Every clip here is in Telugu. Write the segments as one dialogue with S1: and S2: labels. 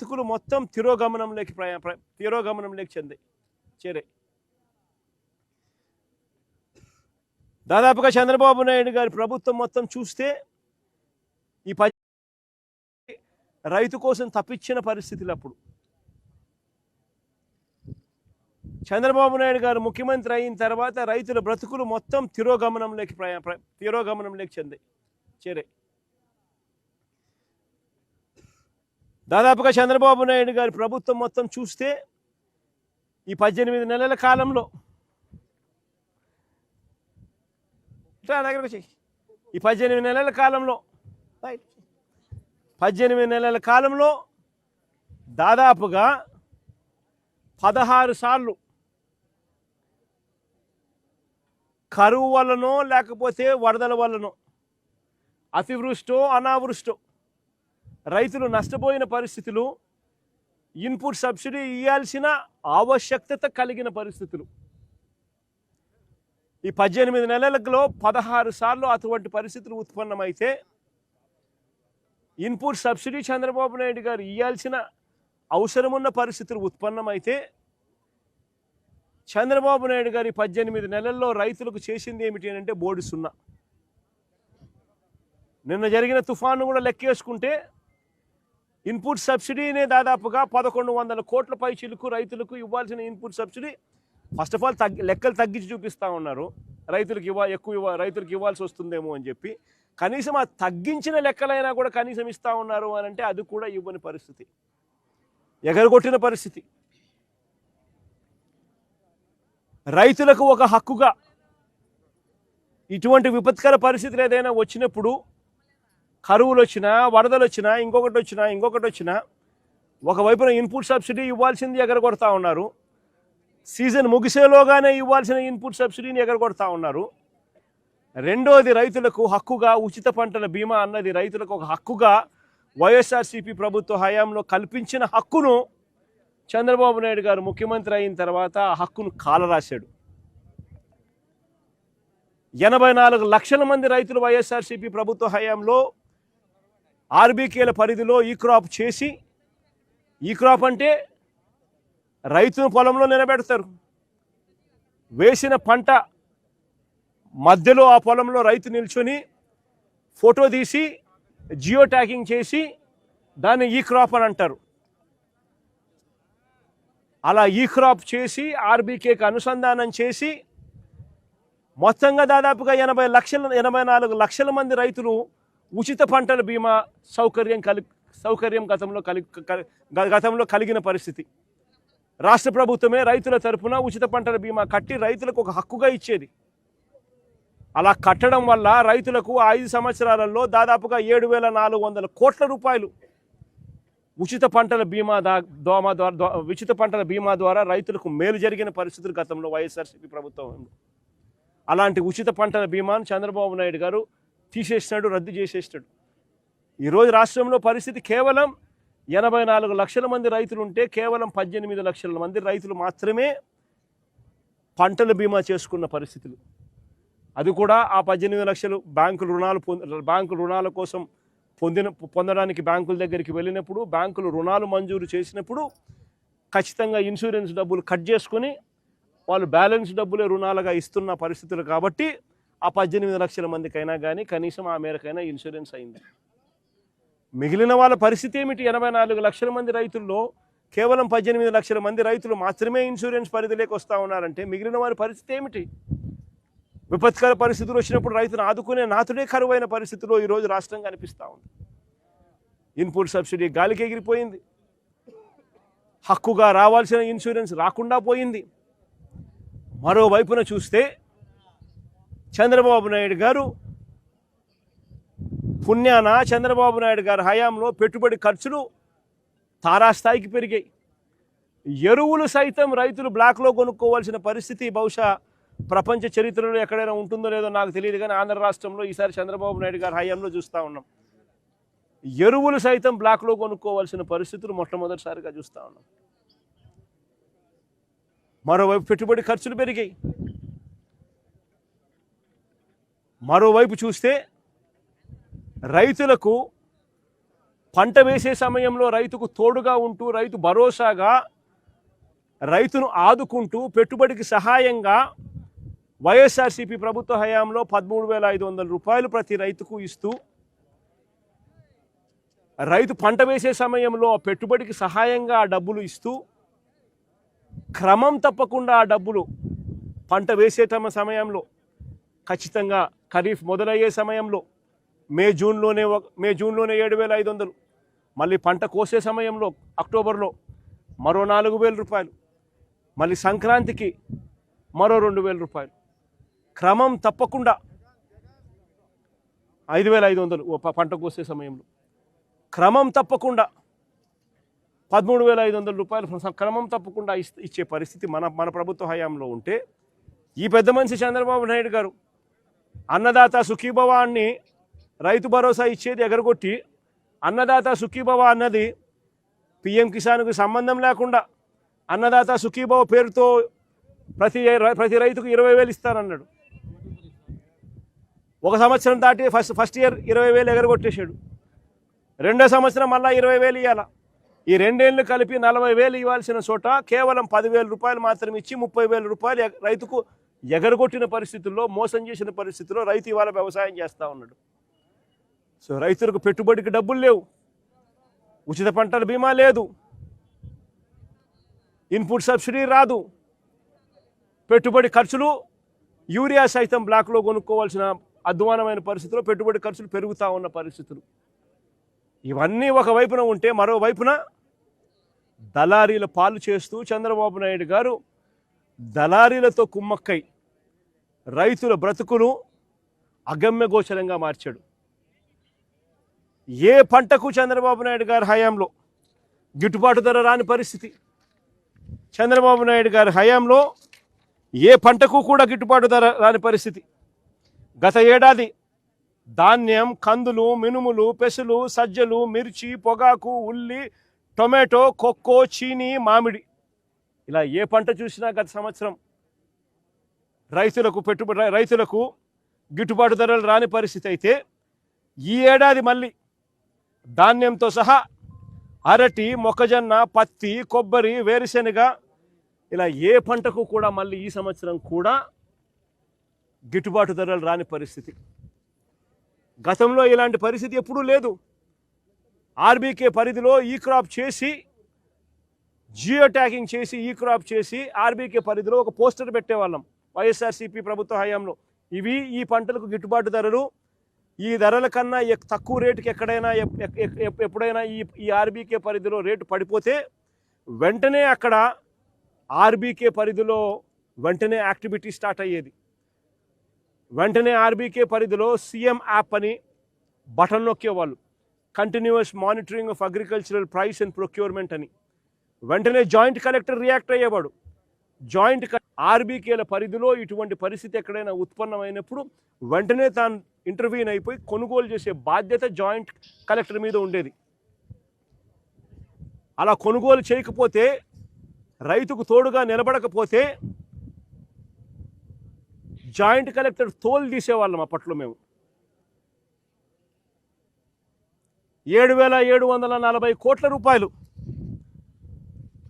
S1: బ్రతుకులు మొత్తం తిరోగమనంలోకి ప్రయా తిరోగమనంలోకి చెందాయి చేరే దాదాపుగా చంద్రబాబు నాయుడు గారి ప్రభుత్వం మొత్తం చూస్తే ఈ ప రైతు కోసం తప్పించిన పరిస్థితులు అప్పుడు. చంద్రబాబు నాయుడు గారు ముఖ్యమంత్రి అయిన తర్వాత రైతుల బ్రతుకులు మొత్తం తిరోగమనంలోకి ప్రయా తిరోగమనంలోకి చెందాయి చేరే దాదాపుగా చంద్రబాబు నాయుడు గారి ప్రభుత్వం మొత్తం చూస్తే ఈ పద్దెనిమిది నెలల కాలంలో ఇట్లా దగ్గరకు వచ్చి ఈ పద్దెనిమిది నెలల కాలంలో పద్దెనిమిది నెలల కాలంలో దాదాపుగా పదహారు సార్లు కరువు వల్లనో లేకపోతే వరదల వల్లనో అతివృష్టో అనావృష్టో రైతులు నష్టపోయిన పరిస్థితులు ఇన్పుట్ సబ్సిడీ ఇవ్వాల్సిన ఆవశ్యకత కలిగిన పరిస్థితులు. ఈ పద్దెనిమిది నెలలలో పదహారు సార్లు అటువంటి పరిస్థితులు ఉత్పన్నమైతే ఇన్పుట్ సబ్సిడీ చంద్రబాబు నాయుడు గారు ఇవ్వాల్సిన అవసరమున్న పరిస్థితులు ఉత్పన్నమైతే చంద్రబాబు నాయుడు గారి పద్దెనిమిది నెలల్లో రైతులకు చేసింది ఏమిటి అంటే బోర్డు సున్నా. నిన్న జరిగిన తుఫాను కూడా లెక్కేసుకుంటే ఇన్పుట్ సబ్సిడీనే దాదాపుగా పదకొండు వందల కోట్ల పై చిలుకు రైతులకు ఇవ్వాల్సిన input subsidy. First of all తగ్గి లెక్కలు తగ్గించి చూపిస్తూ ఉన్నారు. రైతులకు ఇవ్వ ఎక్కువ ఇవ్వ రైతులకు ఇవ్వాల్సి వస్తుందేమో అని చెప్పి. కనీసం ఆ తగ్గించిన లెక్కలైనా కూడా కనీసం ఇస్తూ ఉన్నారు అని అంటే అది కూడా ఇవ్వని పరిస్థితి. ఎగరగొట్టిన పరిస్థితి. రైతులకు ఒక హక్కుగా ఇటువంటి విపత్కర పరిస్థితులు ఏదైనా వచ్చినప్పుడు కరువులు వచ్చినా వరదలు వచ్చినా ఇంకొకటి వచ్చినా ఇంకొకటి వచ్చినా ఒకవైపున ఇన్పుట్ సబ్సిడీ ఇవ్వాల్సింది ఎగరగొడతా ఉన్నారు. సీజన్ ముగిసేలోగానే ఇవ్వాల్సిన ఇన్పుట్ సబ్సిడీని ఎగరగొడతా ఉన్నారు. రెండోది రైతులకు హక్కుగా ఉచిత పంటల బీమా అన్నది రైతులకు ఒక హక్కుగా వైఎస్ఆర్సీపీ ప్రభుత్వ హయాంలో కల్పించిన హక్కును చంద్రబాబు నాయుడు గారు ముఖ్యమంత్రి అయిన తర్వాత ఆ హక్కును కాలరాశాడు. ఎనభై నాలుగు లక్షల మంది రైతులు వైఎస్ఆర్సీపీ ప్రభుత్వ హయాంలో ఆర్బీకేల పరిధిలో ఈ క్రాప్ చేసి ఈ క్రాప్ అంటే రైతును పొలంలో నిలబెడతారు. వేసిన పంట మధ్యలో ఆ పొలంలో రైతు నిల్చొని ఫోటో తీసి జియో ట్యాగింగ్ చేసి దాన్ని ఈ క్రాప్ అని అంటారు. అలా ఈ క్రాప్ చేసి ఆర్బీకేకి అనుసంధానం చేసి మొత్తంగా దాదాపుగా ఎనభై లక్షల ఎనభై నాలుగు లక్షల మంది రైతులు ఉచిత పంటల బీమా సౌకర్యం కలి సౌకర్యం గతంలో కలి గతంలో కలిగిన పరిస్థితి. రాష్ట్ర ప్రభుత్వమే రైతుల తరపున ఉచిత పంటల బీమా కట్టి రైతులకు ఒక హక్కుగా ఇచ్చేది. అలా కట్టడం వల్ల రైతులకు ఐదు సంవత్సరాలలో దాదాపుగా ఏడు వేల నాలుగు వందల కోట్ల రూపాయలు. ఉచిత పంటల బీమా దా దోమ ద్వారా ఉచిత పంటల బీమా ద్వారా రైతులకు మేలు జరిగిన పరిస్థితులు గతంలో వైఎస్ఆర్సీపీ ప్రభుత్వం అలాంటి ఉచిత పంటల బీమాను చంద్రబాబు నాయుడు గారు తీసేసినాడు రద్దు చేసేసినాడు. ఈరోజు రాష్ట్రంలో పరిస్థితి కేవలం ఎనభై నాలుగు లక్షల మంది రైతులు ఉంటే కేవలం పద్దెనిమిది లక్షల మంది రైతులు మాత్రమే పంటల బీమా చేసుకున్న పరిస్థితులు. అది కూడా ఆ పద్దెనిమిది లక్షలు బ్యాంకు రుణాలు పొంద బ్యాంకు రుణాల కోసం పొందిన పొందడానికి బ్యాంకుల దగ్గరికి వెళ్ళినప్పుడు బ్యాంకులు రుణాలు మంజూరు చేసినప్పుడు ఖచ్చితంగా ఇన్సూరెన్స్ డబ్బులు కట్ చేసుకొని వాళ్ళు బ్యాలెన్స్ డబ్బులే రుణాలుగా ఇస్తున్న పరిస్థితులు కాబట్టి ఆ పద్దెనిమిది లక్షల మందికైనా కానీ కనీసం ఆ మేరకైనా ఇన్సూరెన్స్ అయింది. మిగిలిన వాళ్ళ పరిస్థితి ఏమిటి? ఎనభై నాలుగు లక్షల మంది రైతుల్లో కేవలం పద్దెనిమిది లక్షల మంది రైతులు మాత్రమే ఇన్సూరెన్స్ పరిధిలోకి వస్తూ ఉన్నారంటే మిగిలిన వారి పరిస్థితి ఏమిటి? విపత్కర పరిస్థితులు వచ్చినప్పుడు రైతును ఆదుకునే నాతుడే కరువైన పరిస్థితిలో ఈరోజు రాష్ట్రం కనిపిస్తూ ఉంది. ఇన్పుట్ సబ్సిడీ గాలికి ఎగిరిపోయింది. హక్కుగా రావాల్సిన ఇన్సూరెన్స్ రాకుండా పోయింది. మరోవైపున చూస్తే చంద్రబాబు నాయుడు గారు పుణ్యాన చంద్రబాబు నాయుడు గారి హయాంలో పెట్టుబడి ఖర్చులు తారాస్థాయికి పెరిగాయి. ఎరువులు సైతం రైతులు బ్లాక్లో కొనుక్కోవాల్సిన పరిస్థితి బహుశా ప్రపంచ చరిత్రలో ఎక్కడైనా ఉంటుందో లేదో నాకు తెలియదు కానీ ఆంధ్ర రాష్ట్రంలో ఈసారి చంద్రబాబు నాయుడు గారి హయాంలో చూస్తూ ఉన్నాం. ఎరువులు సైతం బ్లాక్లో కొనుక్కోవాల్సిన పరిస్థితులు మొట్టమొదటిసారిగా చూస్తూ ఉన్నాం. మరోవైపు పెట్టుబడి ఖర్చులు పెరిగాయి. మరోవైపు చూస్తే రైతులకు పంట వేసే సమయంలో రైతుకు తోడుగా ఉంటూ రైతు భరోసాగా రైతును ఆదుకుంటూ పెట్టుబడికి సహాయంగా వైఎస్ఆర్సీపీ ప్రభుత్వ హయాంలో పదమూడు వేల ఐదు వందల రూపాయలు ప్రతి రైతుకు ఇస్తూ రైతు పంట వేసే సమయంలో ఆ పెట్టుబడికి సహాయంగా ఆ డబ్బులు ఇస్తూ క్రమం తప్పకుండా ఆ డబ్బులు పంట వేసే తమ సమయంలో ఖచ్చితంగా ఖరీఫ్ మొదలయ్యే సమయంలో మే జూన్లోనే ఒక- మే జూన్లోనే ఏడు వేల ఐదు వందలు. మళ్ళీ పంట కోసే సమయంలో అక్టోబర్లో మరో నాలుగు వేల రూపాయలు. మళ్ళీ సంక్రాంతికి మరో రెండు వేల రూపాయలు. క్రమం తప్పకుండా ఐదు వేల ఐదు వందలు పంట కోసే సమయంలో. క్రమం తప్పకుండా పదమూడు వేల ఐదు వందల రూపాయలు క్రమం తప్పకుండా ఇచ్చే పరిస్థితి మన మన ప్రభుత్వ హయాంలో ఉంటే ఈ పెద్ద మనిషి చంద్రబాబు నాయుడు గారు అన్నదాత సుఖీభవాన్ని రైతు భరోసా ఇచ్చేది ఎగరగొట్టి అన్నదాత సుఖీభవ అన్నది పిఎం కిసాన్కు సంబంధం లేకుండా అన్నదాత సుఖీభవ పేరుతో ప్రతి ప్రతి రైతుకు ఇరవై వేలు ఇస్తానన్నాడు. ఒక సంవత్సరం దాటి ఫస్ట్ ఫస్ట్ ఇయర్ ఇరవై వేలు ఎగరగొట్టేశాడు. రెండో సంవత్సరం మళ్ళీ ఇరవై వేలు ఇవ్వాల ఈ రెండేళ్ళు కలిపి నలభై వేలు ఇవ్వాల్సిన చోట కేవలం పదివేల రూపాయలు మాత్రం ఇచ్చి ముప్పై వేల రూపాయలు రైతుకు ఎగరగొట్టిన పరిస్థితుల్లో మోసం చేసిన పరిస్థితుల్లో రైతు ఇవాళ వ్యవసాయం చేస్తూ ఉన్నాడు. సో రైతులకు పెట్టుబడికి డబ్బులు లేవు. ఉచిత పంటల బీమా లేదు. ఇన్పుట్ సబ్సిడీ రాదు. పెట్టుబడి ఖర్చులు యూరియా సైతం బ్లాక్లో కొనుక్కోవాల్సిన అధ్వానమైన పరిస్థితుల్లో పెట్టుబడి ఖర్చులు పెరుగుతూ ఉన్న పరిస్థితులు. ఇవన్నీ ఒకవైపున ఉంటే మరోవైపున దళారీల పాలు చేస్తూ చంద్రబాబు నాయుడు గారు దళారీలతో కుమ్మక్కై రైతుల బ్రతుకును అగమ్యగోచరంగా మార్చాడు. ఏ పంటకు చంద్రబాబు నాయుడు గారి హయాంలో గిట్టుబాటు ధర రాని పరిస్థితి? చంద్రబాబు నాయుడు గారి హయాంలో ఏ పంటకు కూడా గిట్టుబాటు ధర రాని పరిస్థితి? గత ఏడాది ధాన్యం కందులు మినుములు పెసలు సజ్జలు మిర్చి పొగాకు ఉల్లి టొమాటో కొక్కో చీని మామిడి ఇలా ఏ పంట చూసినా గత సంవత్సరం రైతులకు పెట్టుబడి రైతులకు గిట్టుబాటు ధరలు రాని పరిస్థితి అయితే ఈ ఏడాది మళ్ళీ ధాన్యంతో సహా అరటి మొక్కజొన్న పత్తి కొబ్బరి వేరుశెనగ ఇలా ఏ పంటకు కూడా మళ్ళీ ఈ సంవత్సరం కూడా గిట్టుబాటు ధరలు రాని పరిస్థితి. గతంలో ఇలాంటి పరిస్థితి ఎప్పుడూ లేదు. ఆర్బీకే పరిధిలో ఈ క్రాప్ చేసి జియో ట్యాగింగ్ చేసి ఈ క్రాప్ చేసి ఆర్బీకే పరిధిలో ఒక పోస్టర్ పెట్టేవాళ్ళం వైఎస్ఆర్సీపీ ప్రభుత్వ హయాంలో. ఇవి ఈ పంటలకు గిట్టుబాటు ధరలు. ఈ ధరల కన్నా తక్కువ రేటుకి ఎక్కడైనా ఎప్పుడైనా ఈ ఈ ఆర్బీకే పరిధిలో రేటు పడిపోతే వెంటనే అక్కడ ఆర్బీకే పరిధిలో వెంటనే యాక్టివిటీ స్టార్ట్ అయ్యేది. వెంటనే ఆర్బీకే పరిధిలో సీఎం యాప్ అని button నొక్కేవాళ్ళు. Continuous monitoring of agricultural price and procurement అని. వెంటనే జాయింట్ కలెక్టర్ రియాక్ట్ అయ్యేవాడు. జాయింట్ ఆర్బీకేల పరిధిలో ఇటువంటి పరిస్థితి ఎక్కడైనా ఉత్పన్నమైనప్పుడు వెంటనే తాను ఇంటర్వ్యూన్ అయిపోయి కొనుగోలు చేసే బాధ్యత జాయింట్ కలెక్టర్ మీద ఉండేది. అలా కొనుగోలు చేయకపోతే రైతుకు తోడుగా నిలబడకపోతే జాయింట్ కలెక్టర్ తోలు తీసేవాళ్ళం అప్పట్లో మేము. ఏడు వేల ఏడు వందల నలభై కోట్ల రూపాయలు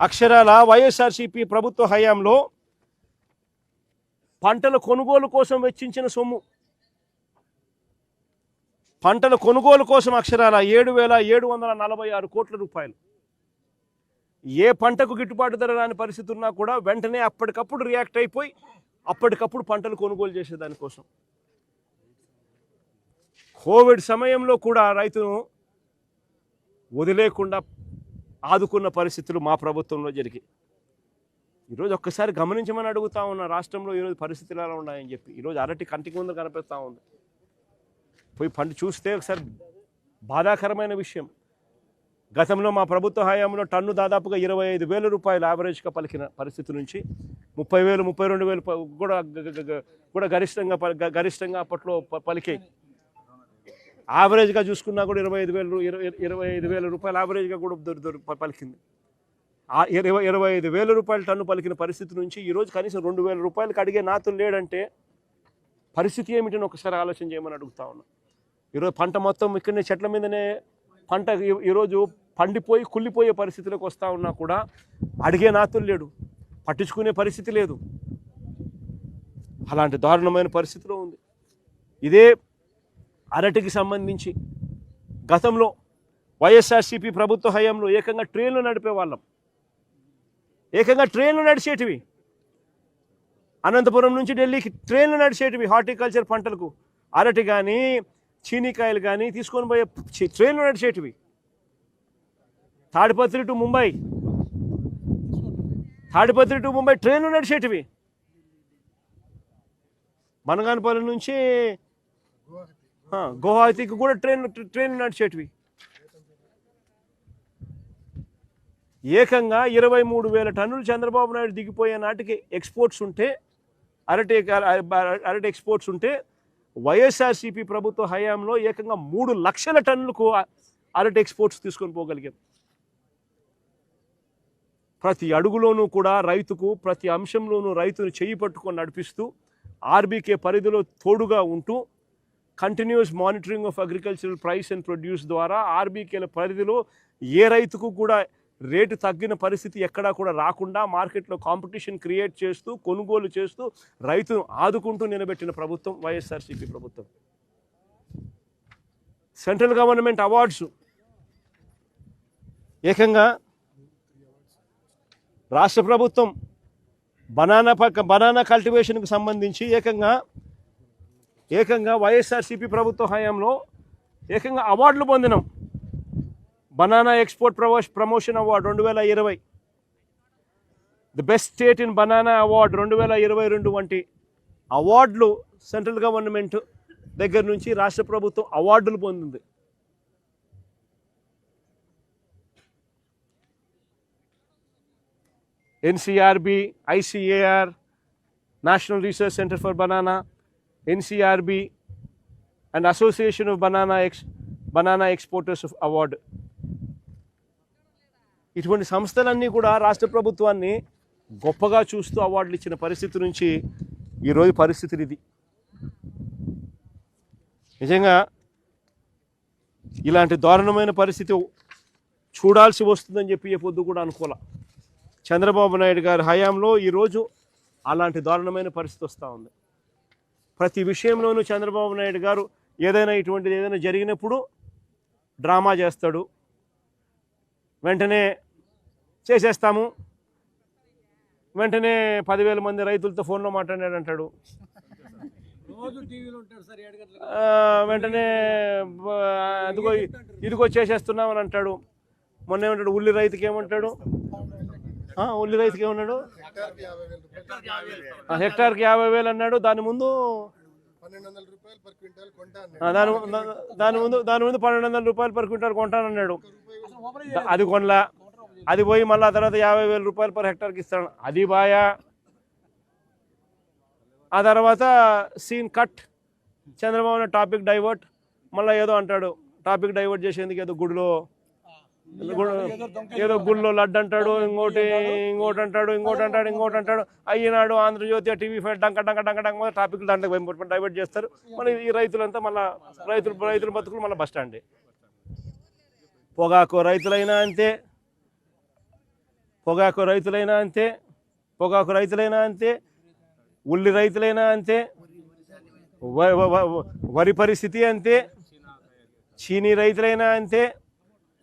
S1: అక్షరాల వైఎస్ఆర్సీపీ ప్రభుత్వ హయాంలో పంటల కొనుగోలు కోసం వెచ్చించిన సొమ్ము. పంటల కొనుగోలు కోసం అక్షరాల ఏడు వేల ఏడు వందల నలభై ఆరు కోట్ల రూపాయలు. ఏ పంటకు గిట్టుబాటు ధర రాని పరిస్థితి ఉన్నా కూడా వెంటనే అప్పటికప్పుడు రియాక్ట్ అయిపోయి అప్పటికప్పుడు పంటలు కొనుగోలు చేసేదానికోసం కోవిడ్ సమయంలో కూడా రైతును వదిలేకుండా ఆదుకున్న పరిస్థితులు మా ప్రభుత్వంలో జరిగాయి. ఈరోజు ఒక్కసారి గమనించమని అడుగుతా ఉన్న రాష్ట్రంలో ఈరోజు పరిస్థితులు ఎలా ఉన్నాయని చెప్పి. ఈరోజు అరటి కంటికి ముందు కనిపిస్తూ ఉంది. పోయి పండు చూస్తే ఒకసారి బాధాకరమైన విషయం. గతంలో మా ప్రభుత్వ హయాంలో టన్ను దాదాపుగా ఇరవై ఐదు వేల రూపాయలు యావరేజ్గా పలికిన పరిస్థితి నుంచి ముప్పై వేలు ముప్పై రెండు వేలు కూడా కూడా గరిష్టంగా ప- గరిష్టంగా అప్పట్లో ప- పలికాయి. యావరేజ్గా చూసుకున్నా కూడా ఇరవై ఐదు వేలు ఇరవై ఐదు వేల రూపాయలు యావరేజ్గా కూడా దొరి దొరి పలికింది. ఆ ఇరవై ఇరవై ఐదు వేల రూపాయల టన్ను పలికిన పరిస్థితి నుంచి ఈరోజు కనీసం రెండు వేల రూపాయలకి అడిగే నాతులు లేడంటే పరిస్థితి ఏమిటని ఒకసారి ఆలోచన చేయమని అడుగుతా ఉన్నా. ఈరోజు పంట మొత్తం ఇక్కడనే చెట్ల మీదనే పంట ఈరోజు పండిపోయి కుళ్ళిపోయే పరిస్థితిలోకి వస్తూ ఉన్నా కూడా అడిగే నాతులు లేడు. పట్టించుకునే పరిస్థితి లేదు. అలాంటి దారుణమైన పరిస్థితిలో ఉంది. ఇదే అరటికి సంబంధించి గతంలో వైఎస్ఆర్సీపీ ప్రభుత్వ హయాంలో ఏకంగా ట్రైన్లు నడిపే వాళ్ళం. ఏకంగా ట్రైన్లు నడిచేటివి. అనంతపురం నుంచి ఢిల్లీకి ట్రైన్లు నడిచేటివి హార్టికల్చర్ పంటలకు. అరటి కానీ చీనీకాయలు కానీ తీసుకొని పోయే ట్రైన్లు నడిచేటివి. తాడిపత్రి టు ముంబై. తాడిపత్రి టు ముంబై ట్రైన్లు నడిచేటివి. మనగానపల్లి నుంచి ఆ, కూడా ట్రైన్ ట్రైన్ నడిచేటివి ఏకంగా ఇరవై మూడు వేల టన్నులు చంద్రబాబు నాయుడు దిగిపోయే నాటికి ఎక్స్పోర్ట్స్ ఉంటే అరటి అరటి ఎక్స్పోర్ట్స్ ఉంటే వైఎస్ఆర్సీపీ ప్రభుత్వ హయాంలో ఏకంగా మూడు లక్షల టన్నులకు అరటి ఎక్స్పోర్ట్స్ తీసుకొని పోగలిగాం ప్రతి అడుగులోనూ కూడా రైతుకు ప్రతి అంశంలోనూ రైతును చేయి పట్టుకొని నడిపిస్తూ ఆర్బీకే పరిధిలో తోడుగా ఉంటూ continuous monitoring of agricultural price and produce ద్వారా ఆర్బీకేల పరిధిలో ఏ రైతుకు కూడా రేటు తగ్గిన పరిస్థితి ఎక్కడా కూడా రాకుండా మార్కెట్లో కాంపిటీషన్ క్రియేట్ చేస్తూ కొనుగోలు చేస్తూ రైతును ఆదుకుంటూ నిలబెట్టిన ప్రభుత్వం వైఎస్ఆర్సీపీ ప్రభుత్వం. సెంట్రల్ గవర్నమెంట్ అవార్డ్స్ ఏకంగా రాష్ట్ర ప్రభుత్వం బనానా పక్క బనానా కల్టివేషన్కు సంబంధించి ఏకంగా ఏకంగా వైఎస్ఆర్సీపీ ప్రభుత్వ హయాంలో ఏకంగా అవార్డులు పొందినాం. బనానా ఎక్స్పోర్ట్ ప్రమోష్ ప్రమోషన్ అవార్డు రెండు వేల ఇరవై. The best state in banana award రెండు వేల ఇరవై రెండు వంటి అవార్డులు సెంట్రల్ గవర్నమెంట్ దగ్గర నుంచి రాష్ట్ర ప్రభుత్వం అవార్డులు పొందింది. NCRB ICAR national research centre for banana NCRB and association of banana X banana exporters of award ఇటువంటి సంస్థలన్నీ కూడా రాష్ట్ర ప్రభుత్వాన్ని గొప్పగా చూస్తూ అవార్డులు ఇచ్చిన పరిస్థితి నుంచి ఈరోజు పరిస్థితులు ఇది. నిజంగా ఇలాంటి దారుణమైన పరిస్థితి చూడాల్సి వస్తుందని చెప్పి ఏ పొద్దు కూడా అనుకోలే. చంద్రబాబు నాయుడు గారి హయాంలో ఈరోజు అలాంటి దారుణమైన పరిస్థితి వస్తూ ఉంది. ప్రతి విషయంలోనూ చంద్రబాబు నాయుడు గారు ఏదైనా ఇటువంటిది ఏదైనా జరిగినప్పుడు డ్రామా చేస్తాడు. వెంటనే చేసేస్తాము. వెంటనే పదివేల మంది రైతులతో ఫోన్లో మాట్లాడాడు అంటాడు. వెంటనే అదిగో ఇదిగో చేసేస్తున్నామని అంటాడు. మొన్న ఏమంటాడు? ఉల్లి రైతుకి ఏమంటాడు? ఉల్లి రైతుకి ఏమన్నాడు? హెక్టార్కి యాభై వేలు అన్నాడు. దాని ముందు దాని దాని ముందు దాని ముందు పన్నెండు వందల రూపాయలు పర్ క్వింటాల్ కొంటానన్నాడు
S2: అసలు ఓపెన్
S1: ద- అది కొనలా. అది పోయి మళ్ళీ ఆ తర్వాత యాభై వేల రూపాయలు పర్ హెక్టార్కి ఇస్తాడు. అది బాయా. ఆ తర్వాత scene cut. Chandrababu topic divert. మళ్ళీ ఏదో అంటాడు. టాపిక్ డైవర్ట్ చేసేందుకు ఏదో గుడిలో ఏదో గుళ్ళో లడ్డు అంటాడు ఇంకోటి ఇంకోటి అంటాడు ఇంకోటి అంటాడు ఇంకోటి అంటాడు. అయ్యినాడు ఆంధ్రజ్యోతి టీవీ ఫైవ్ డంక డంక డంక డంక టాపిక్ దాంట్లో డైవర్ట్ చేస్తారు. మళ్ళీ ఈ రైతులంతా మళ్ళీ రైతులు రైతుల బతుకులు మళ్ళీ బస్ పొగాకు రైతులైనా అంతే. పొగాకు రైతులైనా అంతే. పొగాకు రైతులైనా అంతే. ఉల్లి రైతులైనా అంతే. వ- వరి పరిస్థితి అంతే. చీనీ రైతులైనా అంతే.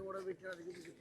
S2: ওরা বেশি না দেখি কিছু